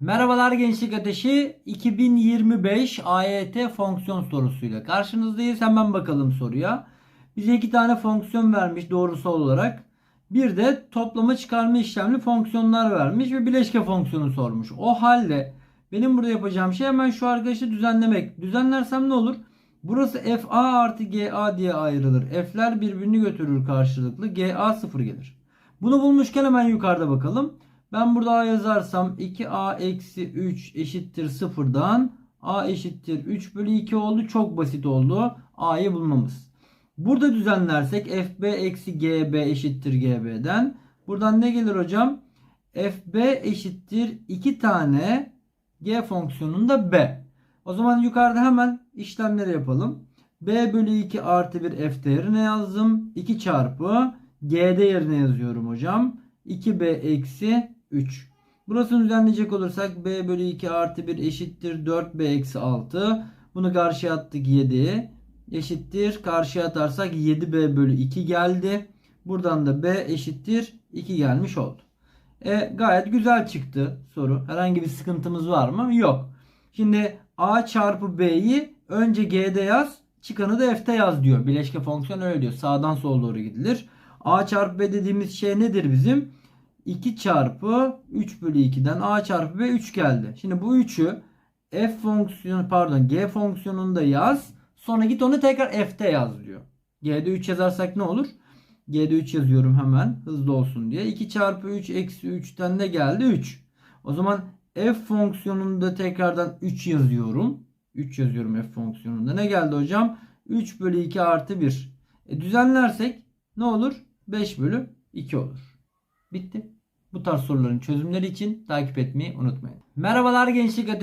Merhabalar Gençlik Ateşi 2025 AYT fonksiyon sorusuyla karşınızdayız. Hemen bakalım soruya. Bize iki tane fonksiyon vermiş doğrusal olarak. Bir de toplama çıkarma işlemli fonksiyonlar vermiş ve bileşke fonksiyonu sormuş. O halde benim burada yapacağım şey hemen şu arkadaşı düzenlemek. Düzenlersem ne olur? Burası FA artı GA diye ayrılır. F'ler birbirini götürür karşılıklı. GA sıfır gelir. Bunu bulmuşken hemen yukarıda bakalım. Ben burada A yazarsam 2A eksi 3 eşittir sıfırdan A eşittir 3 bölü 2 oldu. Çok basit oldu. A'yı bulmamız. Burada düzenlersek FB eksi GB eşittir GB'den. Buradan ne gelir hocam? FB eşittir 2 tane G fonksiyonunda B. O zaman yukarıda hemen işlemleri yapalım. B bölü 2 artı 1 F değerine yazdım. 2 çarpı G değerine yazıyorum hocam. 2B eksi 3. Burasını düzenleyecek olursak B bölü 2 artı 1 eşittir 4B eksi 6. Bunu karşıya attık 7 eşittir. Karşıya atarsak 7B bölü 2 geldi. Buradan da B eşittir 2 gelmiş oldu. E, gayet güzel çıktı soru. Herhangi bir sıkıntımız var mı? Yok. Şimdi A çarpı B'yi önce G'de yaz. Çıkanı da F'te yaz diyor. Bileşke fonksiyon öyle diyor. Sağdan sola doğru gidilir. A çarpı B dediğimiz şey nedir bizim? 2 çarpı 3 bölü 2'den A çarpı B 3 geldi. Şimdi bu 3'ü F fonksiyonu pardon G fonksiyonunda yaz. Sonra git onu tekrar F'te yaz diyor. G'de 3 yazarsak ne olur? G'de 3 yazıyorum hemen hızlı olsun diye. 2 çarpı 3 eksi 3'ten de geldi 3. O zaman F fonksiyonunda tekrardan 3 yazıyorum. 3 yazıyorum F fonksiyonunda. Ne geldi hocam? 3 bölü 2 artı 1. E, düzenlersek ne olur? 5 bölü 2 olur. Bitti. Bu tarz soruların çözümleri için takip etmeyi unutmayın. Merhabalar gençlik